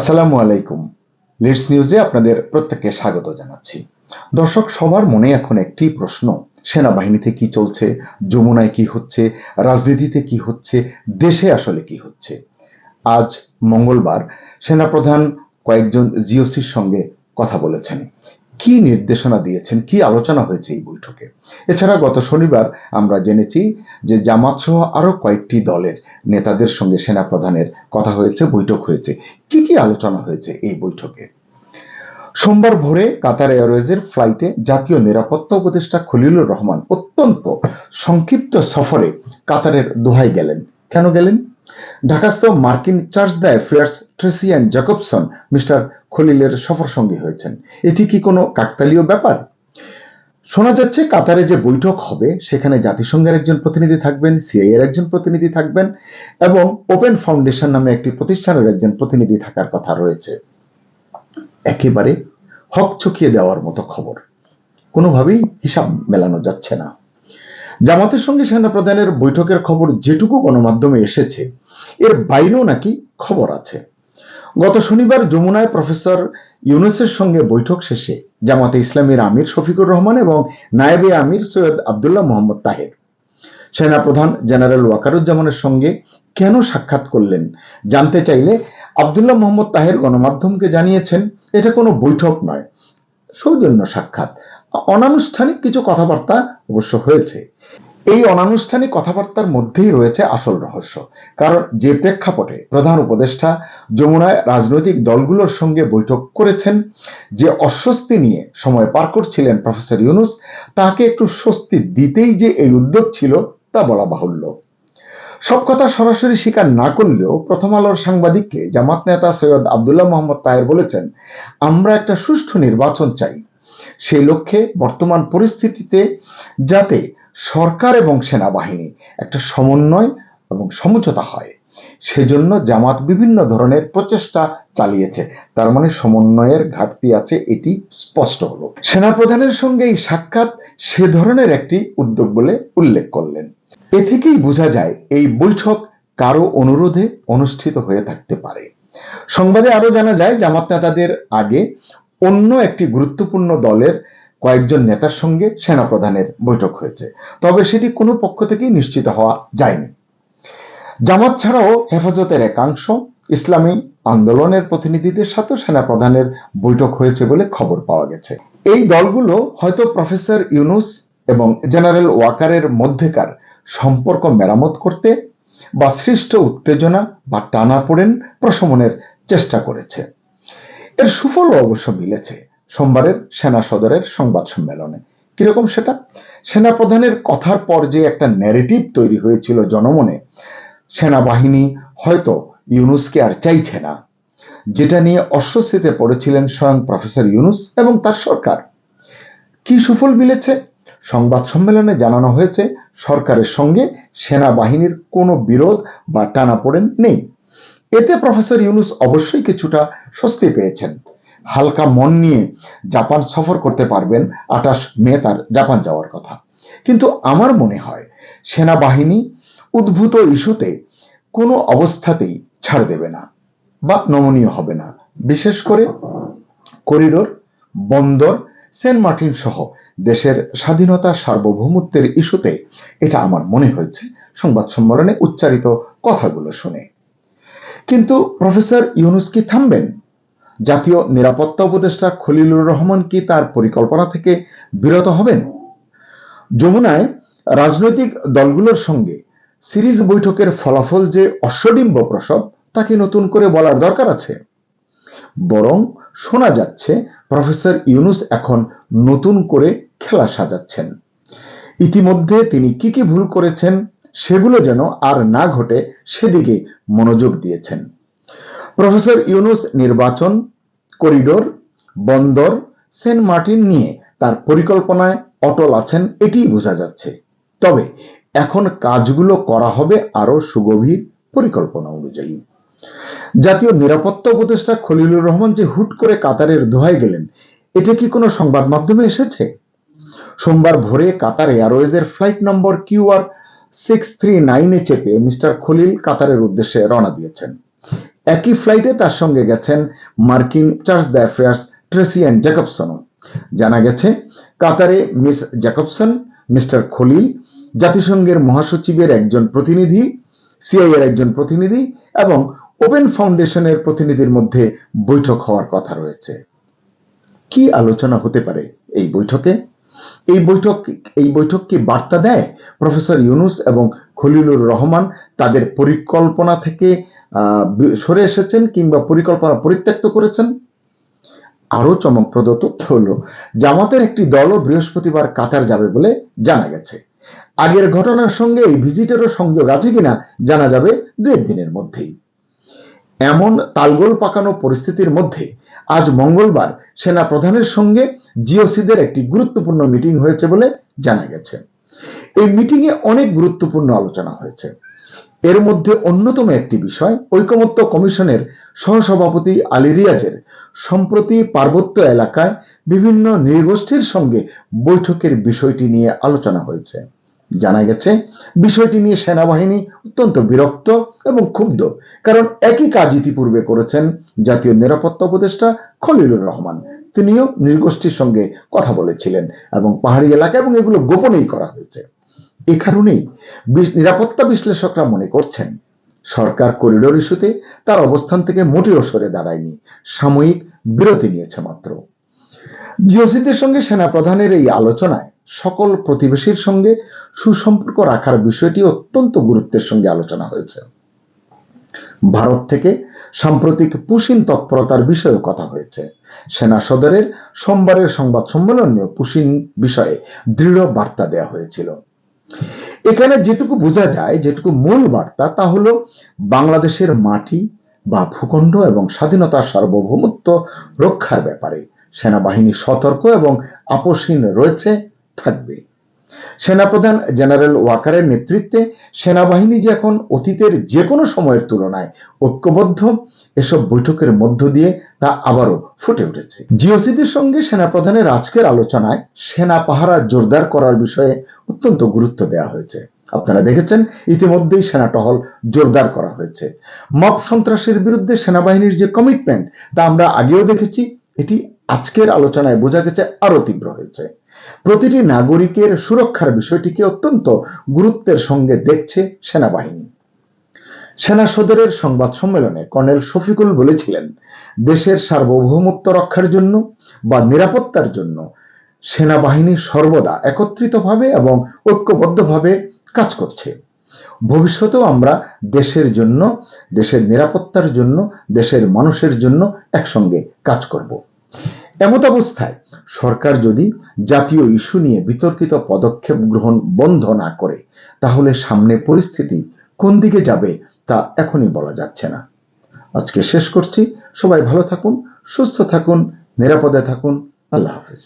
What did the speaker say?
আসসালামু আলাইকুম। লিডস নিউজে আপনাদের প্রত্যেককে স্বাগত জানাচ্ছি। দর্শক, সবার মনে এখন একটি প্রশ্ন। সেনাবাহিনীতে কি চলছে? যমুনায় কি হচ্ছে? রাজনীতিতে কি হচ্ছে? দেশে আসলে কি হচ্ছে? আজ মঙ্গলবার সেনাপ্রধান কয়েকজন জিওসির সঙ্গে কথা বলেছেন। কি নির্দেশনা দিয়েছেন? কি আলোচনা হয়েছে এই বৈঠকে? এছাড়া গত শনিবার আমরা জেনেছি যে জামাত সহ আরও কয়েকটি দলের নেতাদের সঙ্গে সেনাপ্রধানের কথা হয়েছে, বৈঠক হয়েছে। কি কি আলোচনা হয়েছে এই বৈঠকে? সোমবার ভোরে কাতার এয়ারওয়েজের ফ্লাইটে জাতীয় নিরাপত্তা উপদেষ্টা খলিলুর রহমান অত্যন্ত সংক্ষিপ্ত সফরে কাতারের দোহাই গেলেন। কেন গেলেন? ঢাকাস্থ মার্কিন charge d'affaires Tracey Ann Jacobson mister খলিলের সফর সঙ্গী হয়েছেন। এটি কি কোনো কাকতালীয় ব্যাপার? শোনা যাচ্ছে কাতারে যে বৈঠক হবে, সেখানে জাতিসংঘের একজন প্রতিনিধি থাকবেন সিআই এর একজন প্রতিনিধি থাকবেন এবং ওপেন ফাউন্ডেশন নামে একটি প্রতিষ্ঠানের একজন প্রতিনিধি থাকার কথা রয়েছে। একেবারে হক চকিয়ে দেওয়ার মতো খবর। কোনোভাবেই হিসাব মেলানো যাচ্ছে না। জামাতের সঙ্গে সেনাপ্রধানের বৈঠকের খবর যেটুকু গণমাধ্যমে এসেছে, এর বাইরেও নাকি খবর আছে। গত শনিবার যমুনায় প্রফেসর ইউনুসের সঙ্গে বৈঠক শেষে জামাতে ইসলামীর আমির শফিকুর রহমান এবং নায়েবে আমির সৈয়দ আবদুল্লাহ মোহাম্মদ তাহের। সেনাপ্রধান জেনারেল ওয়াকারুজ্জামানের সঙ্গে কেন সাক্ষাৎ করলেন জানতে চাইলে আবদুল্লাহ মোহাম্মদ তাহের গণমাধ্যমকে জানিয়েছেন, এটা কোনো বৈঠক নয়, সৌজন্য সাক্ষাৎ। অনানুষ্ঠানিক কিছু কথাবার্তা অবশ্য হয়েছে। এই অনানুষ্ঠানিক কথাবার্তার মধ্যেই রয়েছে আসল রহস্য। কারণ যে প্রেক্ষাপটে প্রধান উপদেষ্টা যমুনায় রাজনৈতিক দলগুলোর সঙ্গে বৈঠক করেছেন, যে অস্বস্তি নিয়ে সময় পার করছিলেন প্রফেসর ইউনুস, তাকে একটু স্বস্তি দিতেই যে এই উদ্যোগ ছিল, তা বলা বাহুল্য। সব কথা সরাসরি স্বীকার না করলেও প্রথম আলোর সাংবাদিককে জামাত নেতা সৈয়দ আবদুল্লাহ মোহাম্মদ তাহের বলেছেন, আমরা একটা সুষ্ঠু নির্বাচন চাই। সেই লক্ষ্যে বর্তমান পরিস্থিতিতে যাতে সরকার এবং সেনাবাহিনী একটা সমন্বয় এবং সমঝোতা হয়, সেজন্য জামাত বিভিন্ন ধরনের প্রচেষ্টা চালিয়েছে। তার মানে সমন্বয়ের ঘাটতি আছে, এটি স্পষ্ট হলো। সেনাপ্রধানের সঙ্গে এই সাক্ষাৎ সে ধরনের একটি উদ্যোগ বলে উল্লেখ করলেন। এ থেকেই বোঝা যায়, এই বৈঠক কারও অনুরোধে অনুষ্ঠিত হয়ে থাকতে পারে। সংবাদে আরও জানা যায়, জামাত নেতাদের আগে অন্য একটি গুরুত্বপূর্ণ দলের কয়েকজন নেতার সঙ্গে সেনাপ্রধানের বৈঠক হয়েছে। তবে সেটি কোনো পক্ষ থেকেই নিশ্চিত হওয়া যায়নি। জামাত ছাড়াও হেফাজতের একাংশ ইসলামী আন্দোলনের প্রতিনিধিদের সাথে সেনাপ্রধানের বৈঠক হয়েছে বলে খবর পাওয়া গেছে। এই দলগুলো হয়তো প্রফেসর ইউনুস এবং জেনারেল ওয়াকারের মধ্যেকার সম্পর্ক মেরামত করতে বা সৃষ্ট উত্তেজনা বা টানাপোড়েন প্রশমনের চেষ্টা করেছে। এর সুফলও অবশ্য মিলেছে সোমবারের সেনা সদরের সংবাদ সম্মেলনে। কীরকম সেটা? সেনাপ্রধানের কথার পর যে একটা ন্যারেটিভ তৈরি হয়েছিল জনমনে, সেনাবাহিনী হয়তো ইউনুসকে আর চাইছে না। যেটা নিয়ে অস্বস্তিতে পড়েছিলেন স্বয়ং প্রফেসর ইউনুস এবং তার সরকার। কি সুফল মিলেছে? সংবাদ সম্মেলনে জানানো হয়েছে, সরকারের সঙ্গে সেনাবাহিনীর কোনো বিরোধ বা টানাপোড়েন নেই। এতে প্রফেসর ইউনুস অবশ্যই কিছুটা স্বস্তি পেয়েছেন। হালকা মন নিয়ে জাপান সফর করতে পারবেন আঠাশ মে তার জাপান যাওয়ার কথা। কিন্তু আমার মনে হয়, সেনাবাহিনী উদ্ভূত ইস্যুতে কোনো অবস্থাতেই ছাড় দেবে না বা নমনীয় হবে না। বিশেষ করে করিডোর, বন্দর, সেন্ট মার্টিন সহ দেশের স্বাধীনতা সার্বভৌমত্বের ইস্যুতে এটা আমার মনে হয়েছে। সংবাদ সম্মেলনে উচ্চারিত কথাগুলো শুনে। কিন্তু প্রফেসর ইউনুস কি থামবেন? জাতীয় নিরাপত্তা উপদেষ্টা খলিলুর রহমান কি তার পরিকল্পনা থেকে বিরত হবেন? যমুনায় রাজনৈতিক দলগুলোর সঙ্গে সিরিজ বৈঠকের ফলাফল যে অশ্বডিম্ব প্রসব তাকে নতুন করে বলার দরকার আছে? বরং শোনা যাচ্ছে প্রফেসর ইউনুস এখন নতুন করে খেলা সাজাচ্ছেন। ইতিমধ্যে তিনি কি কি ভুল করেছেন সেগুলো যেন আর না ঘটে সেদিকে মনোযোগ দিয়েছেন। প্রফেসর ইউনুস নির্বাচন, করিডোর, বন্দর, সেন্ট মার্টিন নিয়ে তার পরিকল্পনায় অটল আছেন এটিই বোঝা যাচ্ছে। তবে এখন কাজগুলো করা হবে আরও সুগভীর পরিকল্পনা অনুযায়ী। জাতীয় নিরাপত্তা উপদেষ্টা খলিলুর রহমান যে হুট করে কাতারের দোহাই গেলেন, এটা কি কোনো সংবাদ মাধ্যমে এসেছে? সোমবার ভোরে Qatar এয়ারওয়েজের flight number Q R six three নাইনে চেপে মিস্টার খলিল কাতারের উদ্দেশ্যে রওনা দিয়েছেন। একই ফ্লাইটে তার সঙ্গে গেছেন মার্কিন charge d'affaires Tracey and জ্যাকবসনও। জানা গেছে, কাতারে মিস জ্যাকবসন, মিস্টার খলিল, জাতিসংঘের মহাসচিবের একজন প্রতিনিধি সিআই এর একজন প্রতিনিধি এবং ওপেন ফাউন্ডেশনের প্রতিনিধির মধ্যে বৈঠক হওয়ার কথা রয়েছে। কি আলোচনা হতে পারে এই বৈঠকে? এই বৈঠক এই বৈঠক কি বার্তা দেয়? প্রফেসর ইউনুস এবং খলিলুর রহমান তাদের পরিকল্পনা থেকে সরে এসেছেন কিংবা পরিকল্পনা পরিত্যক্ত করেছেন? আরও চমকপ্রদ তথ্য হলো, জামাতের একটি দলও বৃহস্পতিবার কাতার যাবে বলে জানা গেছে। আগের ঘটনার সঙ্গে এই ভিজিটেরও সংযোগ আছে কিনা জানা যাবে দু একদিনের মধ্যেই। এমন তালগোল পাকানো পরিস্থিতির মধ্যে আজ মঙ্গলবার সেনা প্রধানের সঙ্গে জিওসিদের একটি গুরুত্বপূর্ণ মিটিং হয়েছে বলে জানা গেছে। এই মিটিংয়ে অনেক গুরুত্বপূর্ণ আলোচনা হয়েছে। এর মধ্যে অন্যতম একটি বিষয় ঐকমত্য কমিশনের সহসভাপতি আলী রিয়াজের সম্প্রতি পার্বত্য এলাকায় বিভিন্ন নৃগোষ্ঠীর সঙ্গে বৈঠকের বিষয়টি নিয়ে আলোচনা হয়েছে। জানা গেছে, বিষয়টি নিয়ে সেনাবাহিনী অত্যন্ত বিরক্ত এবং ক্ষুব্ধ, কারণ একই কাজ ইতিপূর্বে করেছেন জাতীয় নিরাপত্তা উপদেষ্টা খলিলুর রহমান। তিনিও নৃগোষ্ঠীর সঙ্গে কথা বলেছিলেন এবং পাহাড়ি এলাকা এবং এগুলো গোপনেই করা হয়েছে। এ কারণেই নিরাপত্তা বিশ্লেষকরা মনে করছেন, সরকার করিডোর ইস্যুতে তার অবস্থান থেকে মোটেও সরে দাঁড়ায়নি, সাময়িক বিরতি নিয়েছে মাত্র। জিওসিদের সঙ্গে সেনাপ্রধানের এই আলোচনায় সকল প্রতিবেশীর সঙ্গে সুসম্পর্ক রাখার বিষয়টি অত্যন্ত গুরুত্বের সঙ্গে আলোচনা হয়েছে। ভারত থেকে সাম্প্রতিক পুশিন তৎপরতার বিষয়েও কথা হয়েছে। সেনা সদরের সোমবারের সংবাদ সম্মেলনেও পুশিন বিষয়ে দৃঢ় বার্তা দেওয়া হয়েছিল। এখানে যেটুকু বোঝা যায়, যেটুকু মূল বার্তা, তা হলো বাংলাদেশের মাটি বা ভূখণ্ড এবং স্বাধীনতার সার্বভৌমত্ব রক্ষার ব্যাপারে। সেনাবাহিনী সতর্ক এবং আপোষহীন রয়েছে থাকবে। সেনাপ্রধান জেনারেল ওয়াকারের নেতৃত্বে সেনাবাহিনী যে এখন অতীতের যে কোনো সময়ের তুলনায় ঐক্যবদ্ধ, এসব বৈঠকের মধ্য দিয়ে তা আবারও ফুটে উঠেছে। জিওসিদের সঙ্গে সেনাপ্রধানের আজকের আলোচনায় সেনা পাহারা জোরদার করার বিষয়ে অত্যন্ত গুরুত্ব দেওয়া হয়েছে। আপনারা দেখেছেন, ইতিমধ্যেই সেনা টহল জোরদার করা হয়েছে। মব সন্ত্রাসের বিরুদ্ধে সেনাবাহিনীর যে কমিটমেন্ট, তা আমরা আগেও দেখেছি, এটি আজকের আলোচনায় বোঝা গেছে আরও তীব্র হয়েছে। প্রতিটি নাগরিকের সুরক্ষার বিষয়টিকে অত্যন্ত গুরুত্বের সঙ্গে দেখছে সেনাবাহিনী। সেনা সদরের সংবাদ সম্মেলনে কর্নেল শফিকুল বলেছিলেন, দেশের সার্বভৌমত্ব রক্ষার জন্য বা নিরাপত্তার জন্য সেনাবাহিনী সর্বদা একত্রিতভাবে এবং ঐক্যবদ্ধভাবে কাজ করছে। ভবিষ্যতেও আমরা দেশের জন্য, দেশের নিরাপত্তার জন্য, দেশের মানুষের জন্য একসঙ্গে কাজ করব। এমত অবস্থায় সরকার যদি জাতীয় ইস্যু নিয়ে বিতর্কিত পদক্ষেপ গ্রহণ বন্ধ না করে, তাহলে সামনে পরিস্থিতি কোন দিকে যাবে তা এখনই বলা যাচ্ছে না। আজকে শেষ করছি। সবাই ভালো থাকুন, সুস্থ থাকুন, নিরাপদে থাকুন। আল্লাহ হাফিজ।